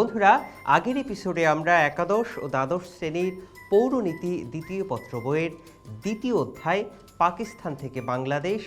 বন্ধুরা, আগের এপিসোডে আমরা একাদশ ও দ্বাদশ শ্রেণির পৌরনীতি দ্বিতীয় পত্র বইয়ের দ্বিতীয় অধ্যায়, পাকিস্তান থেকে বাংলাদেশ,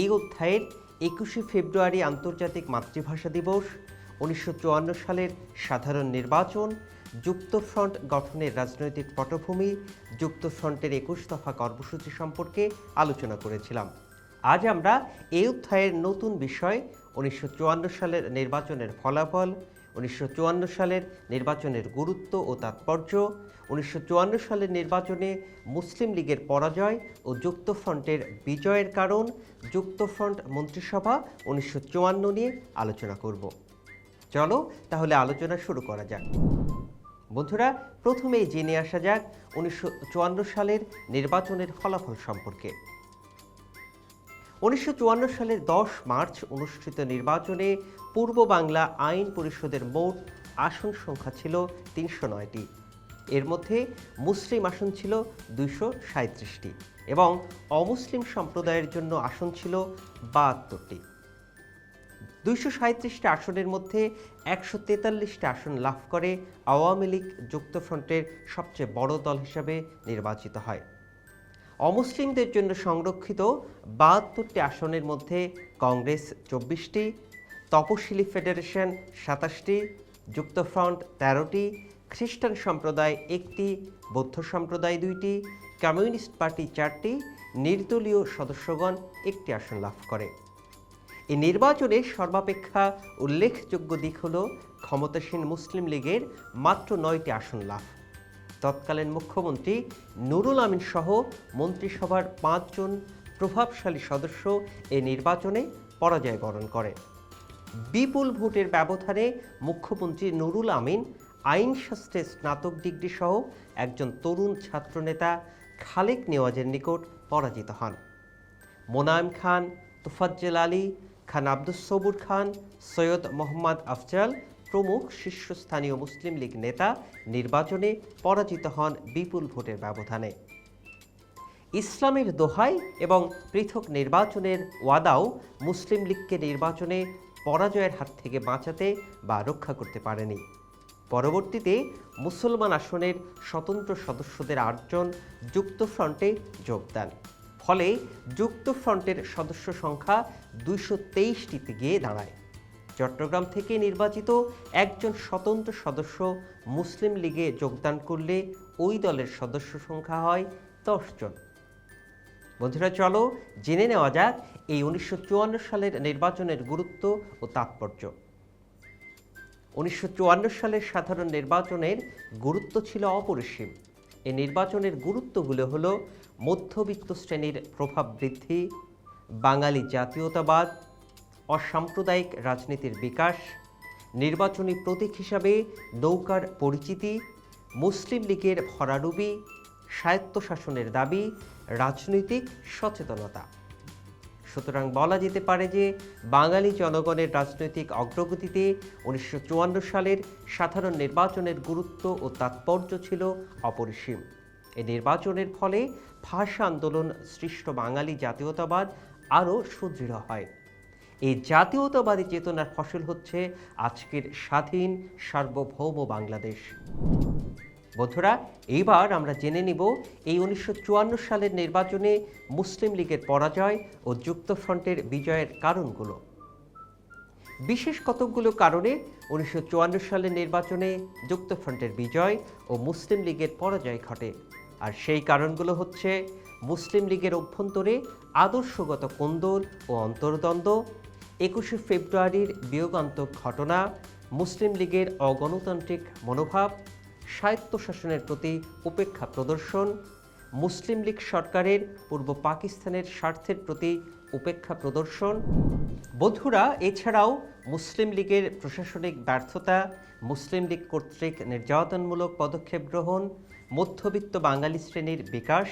এই অধ্যায়ের একুশে ফেব্রুয়ারি আন্তর্জাতিক মাতৃভাষা দিবস, উনিশশো চুয়ান্ন সালের সাধারণ নির্বাচন, যুক্তফ্রন্ট গঠনের রাজনৈতিক পটভূমি, যুক্তফ্রন্টের একুশ দফা কর্মসূচি সম্পর্কে আলোচনা করেছিলাম। আজ আমরা এই অধ্যায়ের নতুন বিষয় উনিশশো চুয়ান্ন সালের নির্বাচনের ফলাফল, উনিশশো চুয়ান্ন সালের নির্বাচনের গুরুত্ব ও তাৎপর্য, উনিশশো চুয়ান্ন সালের নির্বাচনে মুসলিম লীগের পরাজয় ও যুক্তফ্রন্টের বিজয়ের কারণ, যুক্তফ্রন্ট মন্ত্রিসভা উনিশশো চুয়ান্ন নিয়ে আলোচনা করব। চলো তাহলে আলোচনা শুরু করা যাক। বন্ধুরা, প্রথমেই জেনে আসা যাক উনিশশো চুয়ান্ন সালের নির্বাচনের ফলাফল সম্পর্কে। উনিশশো চুয়ান্ন সালের দশ মার্চ অনুষ্ঠিত নির্বাচনে পূর্ব বাংলা আইন পরিষদের মোট আসন সংখ্যা ছিল তিনশো নয়টি। এর মধ্যে মুসলিম আসন ছিল দুইশো সাঁত্রিশটি এবং অমুসলিম সম্প্রদায়ের জন্য আসন ছিল বাহাত্তরটি। দুইশো সাঁত্রিশটি আসনের মধ্যে একশো তেতাল্লিশটি আসন লাভ করে আওয়ামী লীগ যুক্তফ্রন্টের সবচেয়ে বড় দল হিসাবে নির্বাচিত হয়। অমুসলিমদের জন্য সংরক্ষিত বাহাত্তরটি আসনের মধ্যে কংগ্রেস চব্বিশটি, তপশিলি ফেডারেশন সাতাশটি, যুক্তফ্রন্ট তেরোটি, খ্রিস্টান সম্প্রদায় একটি, বৌদ্ধ সম্প্রদায় দুইটি, কমিউনিস্ট পার্টি চারটি, নির্দলীয় সদস্যগণ একটি আসন লাভ করে। এই নির্বাচনে সর্বাপেক্ষা উল্লেখযোগ্য দিক হল ক্ষমতাসীন মুসলিম লীগের মাত্র নয়টি আসন লাভ। তৎকালীন মুখ্যমন্ত্রী নুরুল আমিন সহ মন্ত্রিসভার পাঁচজন প্রভাবশালী সদস্য এই নির্বাচনে পরাজয় বরণ করে। বিপুল ভোটের ব্যবধানে মুখ্যমন্ত্রী নুরুল আমিন আইনশাস্ত্রে স্নাতক ডিগ্রি সহ একজন তরুণ ছাত্রনেতা খালেক নেওয়াজের নিকট পরাজিত হন। মোনায়েম খান, তোফাজ্জেল আলী খান, আব্দুস সবুর খান, সৈয়দ মোহাম্মদ আফজাল প্রমুখ শীর্ষস্থানীয় মুসলিম লীগ নেতা নির্বাচনে পরাজিত হন বিপুল ভোটের ব্যবধানে। ইসলামের দোহাই এবং পৃথক নির্বাচনের ওয়াদাও মুসলিম লীগকে নির্বাচনে পরাজয়ের হাত থেকে বাঁচাতে বা রক্ষা করতে পারেনি। পরবর্তীতে মুসলমান আসনের স্বতন্ত্র সদস্যদের আটজন যুক্তফ্রন্টে যোগ দেন। ফলে যুক্তফ্রন্টের সদস্য সংখ্যা দুইশো তেইশটিতে গিয়ে দাঁড়ায়। চট্টগ্রাম থেকে নির্বাচিত একজন স্বতন্ত্র সদস্য মুসলিম লীগে যোগদান করলে ওই দলের সদস্য সংখ্যা হয় দশ জন। বন্ধুরা, চলো জেনে নেওয়া যাক এই উনিশশো চুয়ান্ন সালের নির্বাচনের গুরুত্ব ও তাৎপর্য। উনিশশো চুয়ান্ন সালের সাধারণ নির্বাচনের গুরুত্ব ছিল অপরিসীম। এই নির্বাচনের গুরুত্বগুলো হল মধ্যবিত্ত শ্রেণির প্রভাব বৃদ্ধি, বাঙালি জাতীয়তাবাদ অসাম্প্রদায়িক রাজনীতির বিকাশ, নির্বাচনী প্রতীক হিসাবে নৌকার পরিচিতি, মুসলিম লীগের ভরাডুবি স্বায়ত্তশাসনের দাবি, রাজনৈতিক সচেতনতা। সুতরাং বলা যেতে পারে যে বাঙালি জনগণের রাজনৈতিক অগ্রগতিতে উনিশশো চুয়ান্ন সালের সাধারণ নির্বাচনের গুরুত্ব ও তাৎপর্য ছিল অপরিসীম। এ নির্বাচনের ফলে ভাষা আন্দোলন সৃষ্ট বাঙালি জাতীয়তাবাদ আরও সুদৃঢ় হয়। এই জাতীয়তাবাদী চেতনার ফসল হচ্ছে আজকের স্বাধীন সার্বভৌম বাংলাদেশ। বন্ধুরা, এইবার আমরা জেনে নিব এই উনিশশো চুয়ান্ন সালের নির্বাচনে মুসলিম লীগের পরাজয় ও যুক্তফ্রন্টের বিজয়ের কারণগুলো। বিশেষ কতকগুলো কারণে উনিশশো চুয়ান্ন সালের নির্বাচনে যুক্তফ্রন্টের বিজয় ও মুসলিম লীগের পরাজয় ঘটে। আর সেই কারণগুলো হচ্ছে মুসলিম লীগের অভ্যন্তরে আদর্শগত কোন্দল ও অন্তর্দ্বন্দ্ব একুশে ফেব্রুয়ারির বিয়োগান্তক ঘটনা, মুসলিম লীগের অগণতান্ত্রিক মনোভাব স্বায়ত্তশাসনের প্রতি উপেক্ষা প্রদর্শন, মুসলিম লীগ সরকারের পূর্ব পাকিস্তানের স্বার্থের প্রতি উপেক্ষা প্রদর্শন। বন্ধুরা, এছাড়াও মুসলিম লীগের প্রশাসনিক ব্যর্থতা, মুসলিম লীগ কর্তৃক নির্যাতনমূলক পদক্ষেপ গ্রহণ, মধ্যবিত্ত বাঙালি শ্রেণির বিকাশ,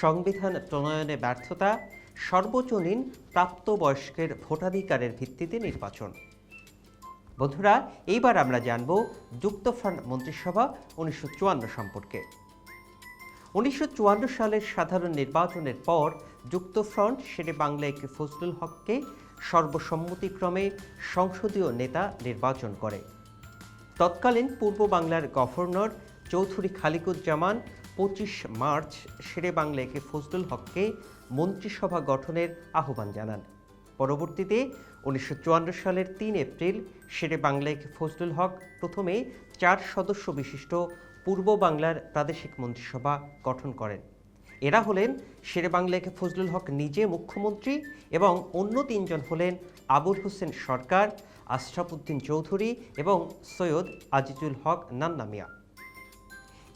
সংবিধান প্রণয়নে ব্যর্থতা সর্বজনীন প্রাপ্তবয়স্কের ভোটাধিকারের ভিত্তিতে নির্বাচন। বন্ধুরা, এইবার আমরা জানব যুক্তফ্রন্ট মন্ত্রিসভা উনিশশো চুয়ান্ন সম্পর্কে। উনিশশো চুয়ান্ন সালের সাধারণ নির্বাচনের পর যুক্তফ্রন্ট শেরে বাংলা একে ফজলুল হককে সর্বসম্মতিক্রমে সংসদীয় নেতা নির্বাচন করে। তৎকালীন পূর্ব বাংলার গভর্নর চৌধুরী খালিকুজ্জামান পঁচিশ মার্চ শেরে বাংলা একে ফজলুল হককে মন্ত্রিসভা গঠনের আহ্বান জানান। পরবর্তীতে উনিশশো চুয়ান্ন সালের তিন এপ্রিল শেরে বাংলায় ফজলুল হক প্রথমে চার সদস্য বিশিষ্ট পূর্ব বাংলার প্রাদেশিক মন্ত্রিসভা গঠন করেন। এরা হলেন শেরে বাংলাকে ফজলুল হক নিজে মুখ্যমন্ত্রী এবং অন্য তিনজন হলেন আবুল হোসেন সরকার আশরাফুদ্দিন চৌধুরী এবং সৈয়দ আজিজুল হক নান্না মিয়া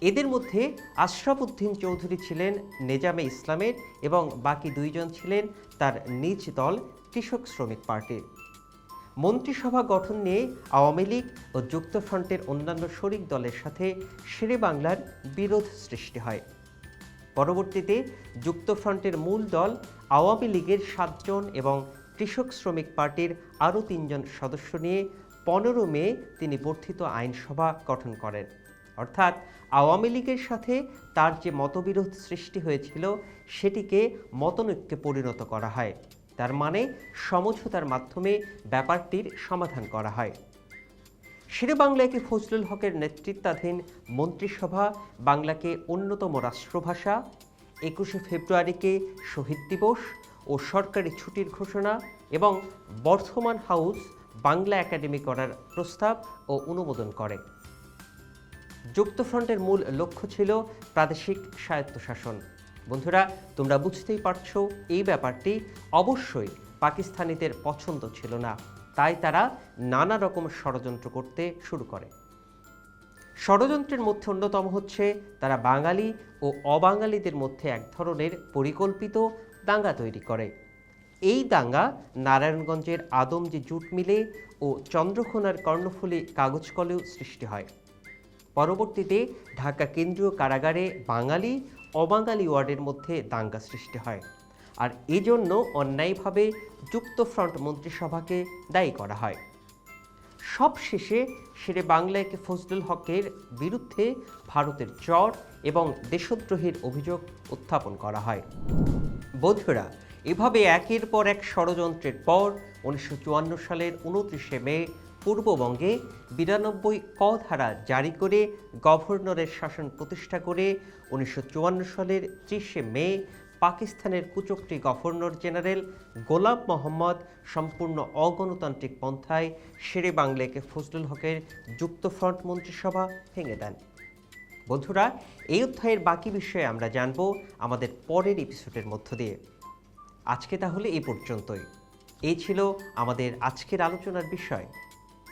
এদের মধ্যে আশরাফ উদ্দিন চৌধুরী ছিলেন নেজামে ইসলামের এবং বাকি দুইজন ছিলেন তার নিজ দল কৃষক শ্রমিক পার্টির। মন্ত্রিসভা গঠন নিয়ে আওয়ামী লীগ ও যুক্তফ্রন্টের অন্যান্য শরিক দলের সাথে শেরে বাংলার বিরোধ সৃষ্টি হয়। পরবর্তীতে যুক্তফ্রন্টের মূল দল আওয়ামী লীগের সাতজন এবং কৃষক শ্রমিক পার্টির আরও তিনজন সদস্য নিয়ে পনেরো মে তিনি বর্ধিত আইনসভা গঠন করেন। অর্থাৎ আওয়ামী লীগের সাথে তার যে মতবিরোধ সৃষ্টি হয়েছিল, সেটিকে মতনৈক্যে পরিণত করা হয়। তার মানে সমঝোতার মাধ্যমে ব্যাপারটির সমাধান করা হয়। শেরে বাংলাকে ফজলুল হকের নেতৃত্বাধীন মন্ত্রিসভা, বাংলাকে অন্যতম রাষ্ট্রভাষা। একুশে ফেব্রুয়ারিকে শহীদ দিবস ও সরকারি ছুটির ঘোষণা এবং বর্ধমান হাউস বাংলা একাডেমি করার প্রস্তাব ও অনুমোদন করে। যুক্তফ্রন্টের মূল লক্ষ্য ছিল প্রাদেশিক স্বায়ত্তশাসন। বন্ধুরা, তোমরা বুঝতেই পারছ, এই ব্যাপারটি অবশ্যই পাকিস্তানিদের পছন্দ ছিল না। তাই তারা নানা রকম ষড়যন্ত্র করতে শুরু করে। ষড়যন্ত্রের মধ্যে অন্যতম হচ্ছে, তারা বাঙালি ও অবাঙালিদের মধ্যে এক ধরনের পরিকল্পিত দাঙ্গা তৈরি করে। এই দাঙ্গা নারায়ণগঞ্জের আদমজি জুট মিলে ও চন্দ্রকোনার কর্ণফুলী কাগজ কলেও সৃষ্টি হয়। পরবর্তীতে ঢাকা কেন্দ্রীয় কারাগারে বাঙালি, অবাঙালি ওয়ার্ডের মধ্যে দাঙ্গা সৃষ্টি হয়। আর এজন্য অন্যায়ভাবে যুক্তফ্রন্ট মন্ত্রিসভাকে দায়ী করা হয়। সবশেষে সেরে বাংলাকে ফজলুল হকের বিরুদ্ধে ভারতের চর এবং দেশদ্রোহের অভিযোগ উত্থাপন করা হয়। বন্ধুরা, এভাবে একের পর এক ষড়যন্ত্রের পর উনিশশো চুয়ান্ন সালের উনত্রিশে মে পূর্ববঙ্গে বিরানব্বই ক ধারা জারি করে গভর্নরের শাসন প্রতিষ্ঠা করে উনিশশো চুয়ান্ন সালের ত্রিশে মে পাকিস্তানের কুচক্রি গভর্নর জেনারেল গোলাম মোহাম্মদ সম্পূর্ণ অগণতান্ত্রিক পন্থায় শেরে বাংলাকে ফজলুল হকের যুক্তফ্রন্ট মন্ত্রিসভা ভেঙে দেন। বন্ধুরা, এই অধ্যায়ের বাকি বিষয়ে আমরা জানব আমাদের পরের এপিসোডের মধ্য দিয়ে। আজকে তাহলে এই পর্যন্তই। এই ছিল আমাদের আজকের আলোচনার বিষয়।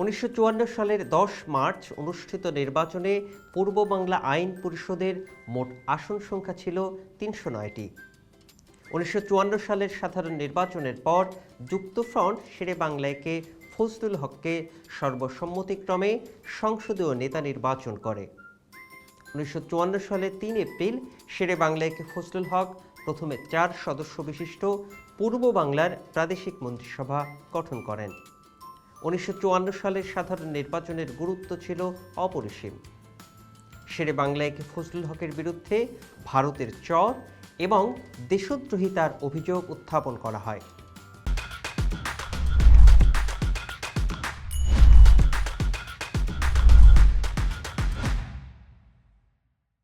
উনিশশো চুয়ান্ন সালের দশ মার্চ অনুষ্ঠিত নির্বাচনে পূর্ব বাংলা আইন পরিষদের মোট আসন সংখ্যা ছিল তিনশো নয়টি। উনিশশো চুয়ান্ন সালের সাধারণ নির্বাচনের পর যুক্তফ্রন্ট শেরে বাংলাকে ফজলুল হককে সর্বসম্মতিক্রমে সংসদীয় নেতা নির্বাচন করে। উনিশশো চুয়ান্ন সালের তিন এপ্রিল শেরে বাংলাকে ফজলুল হক প্রথমে চার সদস্য বিশিষ্ট পূর্ব বাংলার প্রাদেশিক মন্ত্রিসভা গঠন করেন। উনিশশো চুয়ান্ন সালের সাধারণ নির্বাচনের গুরুত্ব ছিল অপরিসীম। শেরে বাংলায় ফজলুল হকের বিরুদ্ধে ভারতের চর এবং দেশদ্রোহিতার অভিযোগ উত্থাপন করা হয়।